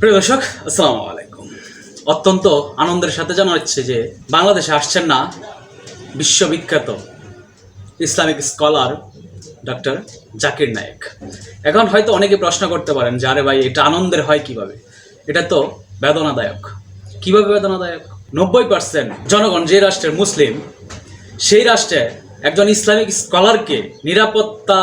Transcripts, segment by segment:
প্রিয় দর্শক, আসসালামু আলাইকুম। অত্যন্ত আনন্দের সাথে জানা হচ্ছে যে বাংলাদেশে আসছেন না বিশ্ববিখ্যাত Islamic scholar doctor Zakir Naik. এখন হয়তো অনেকে প্রশ্ন করতে পারেন যে, আরে ভাই, এটা আনন্দের হয় কীভাবে? এটা তো বেদনাদায়ক। কীভাবে বেদনাদায়ক? নব্বই পার্সেন্ট জনগণ যে রাষ্ট্রের মুসলিম, সেই রাষ্ট্রে একজন ইসলামিক স্কলারকে নিরাপত্তা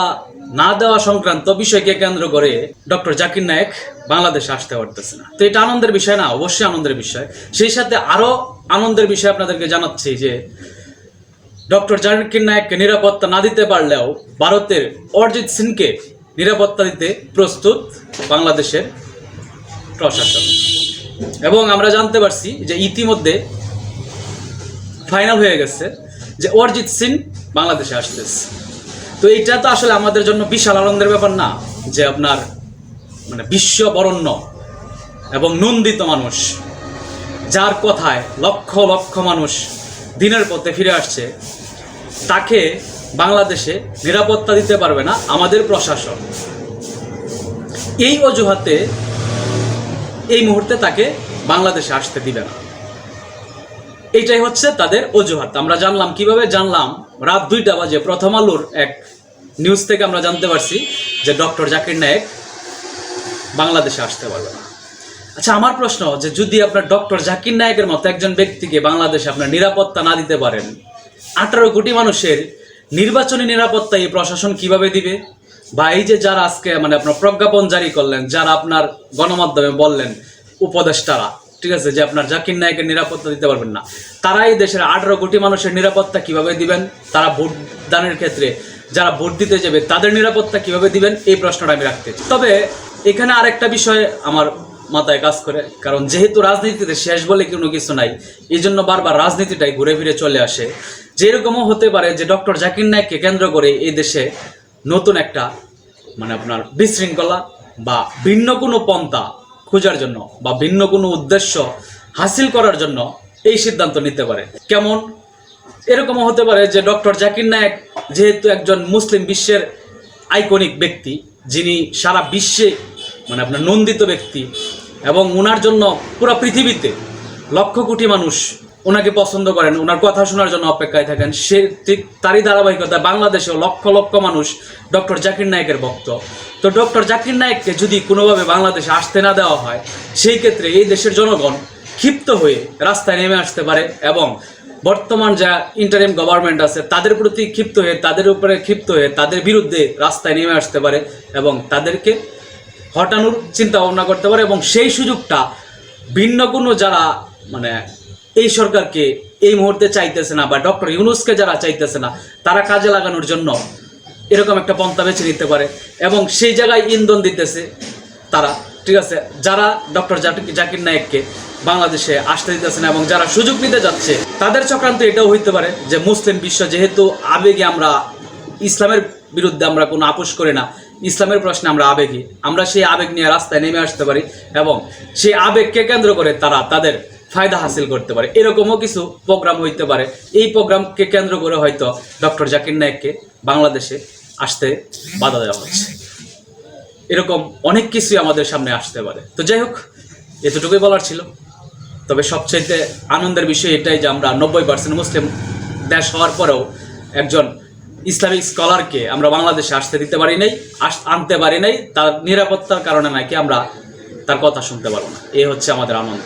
না দেওয়া সংক্রান্ত বিষয়কে কেন্দ্র করে ডক্টর জাকির নায়েক বাংলাদেশে আসতে পারতেছে না। তো এটা আনন্দের বিষয় না, অবশ্যই আনন্দের বিষয়। সেই সাথে আরও আনন্দের বিষয় আপনাদেরকে জানাচ্ছি যে ডক্টর জাকির নায়েককে নিরাপত্তা না দিতে পারলেও ভারতের অরিজিৎ সিংকে নিরাপত্তা দিতে প্রস্তুত বাংলাদেশের প্রশাসন। এবং আমরা জানতে পারছি যে ইতিমধ্যে ফাইনাল হয়ে গেছে যে অরিজিৎ সিং বাংলাদেশে আসতেছে। তো এইটা তো আসলে আমাদের জন্য বিশাল আনন্দের ব্যাপার না যে আপনার মানে বিশ্ব বরণ্য এবং নন্দিত মানুষ, যার কথায় লক্ষ লক্ষ মানুষ দিনের পথে ফিরে আসছে, তাকে বাংলাদেশে নিরাপত্তা দিতে পারবে না আমাদের প্রশাসন। এই অজুহাতে এই মুহূর্তে তাকে বাংলাদেশে আসতে দিবে না। এইটাই হচ্ছে তাদের অজুহাত। আমরা জানলাম, কীভাবে জানলাম রাত দুইটা বাজে, প্রথম আলোর এক নিউজ থেকে আমরা জানতে পারছি যে ডক্টর জাকির নায়েক বাংলাদেশে আসতে পারবে না। আচ্ছা আমার প্রশ্ন যে যদি আপনার ডক্টর জাকির নায়কের মতো একজন ব্যক্তিকে বাংলাদেশে আপনার নিরাপত্তা না দিতে পারেন, আঠারো কোটি মানুষের নির্বাচনী নিরাপত্তা এই প্রশাসন কীভাবে দিবে? বা এই যে যারা আজকে মানে আপনার প্রজ্ঞাপন জারি করলেন, যারা আপনার গণমাধ্যমে বললেন, উপদেষ্টারা ঠিক আছে, যে আপনার জাকির নায়কের নিরাপত্তা দিতে পারবেন না। তারা এই দেশের আঠারো কোটি মানুষের নিরাপত্তা কীভাবে দিবেন? তারা ভোট দানের ক্ষেত্রে যারা ভোট দিতে যাবে, তাদের নিরাপত্তা কীভাবে দিবেন? এই প্রশ্নটা আমি রাখতে। তবে এখানে আরেকটা বিষয় আমার মাথায় কাজ করে, কারণ যেহেতু রাজনীতিতে শেষ বলে কোনো কিছু নাই এই জন্য বারবার রাজনীতিটাই ঘুরে ফিরে চলে আসে। যেরকমও হতে পারে যে ডক্টর জাকির নায়ককে কেন্দ্র করে এই দেশে নতুন একটা মানে আপনার বিশৃঙ্খলা বা ভিন্ন কোনো পন্থা খোঁজার জন্য বা ভিন্ন কোনো উদ্দেশ্য হাসিল করার জন্য এই সিদ্ধান্ত নিতে পারে। কেমন? এরকমও হতে পারে যে ডক্টর জাকির নায়েক যেহেতু একজন মুসলিম বিশ্বের আইকনিক ব্যক্তি, যিনি সারা বিশ্বে মানে আপনার নন্দিত ব্যক্তি এবং ওনার জন্য পুরো পৃথিবীতে লক্ষ কোটি মানুষ ওনাকে পছন্দ করেন, ওনার কথা শোনার জন্য অপেক্ষায় থাকেন। সে ঠিক তারই ধারাবাহিকতা বাংলাদেশেও লক্ষ লক্ষ মানুষ ডক্টর জাকির নায়েকের ভক্ত। তো ডক্টর জাকির নায়ককে যদি কোনোভাবে বাংলাদেশে আসতে না দেওয়া হয়, সেই ক্ষেত্রে এই দেশের জনগণ ক্ষিপ্ত হয়ে রাস্তায় নেমে আসতে পারে এবং বর্তমান যা ইন্টারিম গভর্নমেন্ট আছে, তাদের প্রতি ক্ষিপ্ত হয়ে, তাদের উপরে ক্ষিপ্ত হয়ে, তাদের বিরুদ্ধে রাস্তায় নেমে আসতে পারে এবং তাদেরকে হটানোর চিন্তা ভাবনা করতে পারে এবং সেই সুযোগটা ভিন্ন কোনো যারা মানে এই সরকারকে এই মুহূর্তে চাইতেছে না, বা ডক্টর ইউনুসকে যারা চাইতেছে না, তারা কাজে লাগানোর জন্য এরকম একটা পন্থা বেছে নিতে পারে এবং সেই জায়গায় ইন্ধন দিতেছে তারা, ঠিক আছে? যারা ডক্টর জাকির নায়েককে বাংলাদেশে আসতে দিতেছে না এবং যারা সুযোগ নিতে যাচ্ছে, তাদের চক্রান্ত এটাও হইতে পারে যে মুসলিম বিশ্ব যেহেতু আবেগে আমরা, ইসলামের বিরুদ্ধে আমরা কোনো আপোষ করি না, ইসলামের প্রশ্নে আমরা আবেগী, আমরা সেই আবেগ নিয়ে রাস্তায় নেমে আসতে পারি এবং সেই আবেগকে কেন্দ্র করে তারা তাদের ফায়দা হাসিল করতে পারে। এরকমও কিছু প্রোগ্রাম হইতে পারে। এই প্রোগ্রামকে কেন্দ্র করে হয়তো ডক্টর জাকির নায়েককে বাংলাদেশে আসতে বাধা দেওয়া হচ্ছে। এরকম অনেক কিছুই আমাদের সামনে আসতে পারে। তো যাই হোক, এতটুকুই বলার ছিল। তবে সবচাইতে আনন্দের বিষয় এটাই যে আমরা নব্বই পার্সেন্ট মুসলিম দেশ হওয়ার পরেও একজন ইসলামিক স্কলারকে আমরা বাংলাদেশে আসতে দিতে পারি নাই আনতে পারি নাই। তার নিরাপত্তার কারণে নাকি আমরা তার কথা শুনতে পারব না। এই হচ্ছে আমাদের আনন্দ।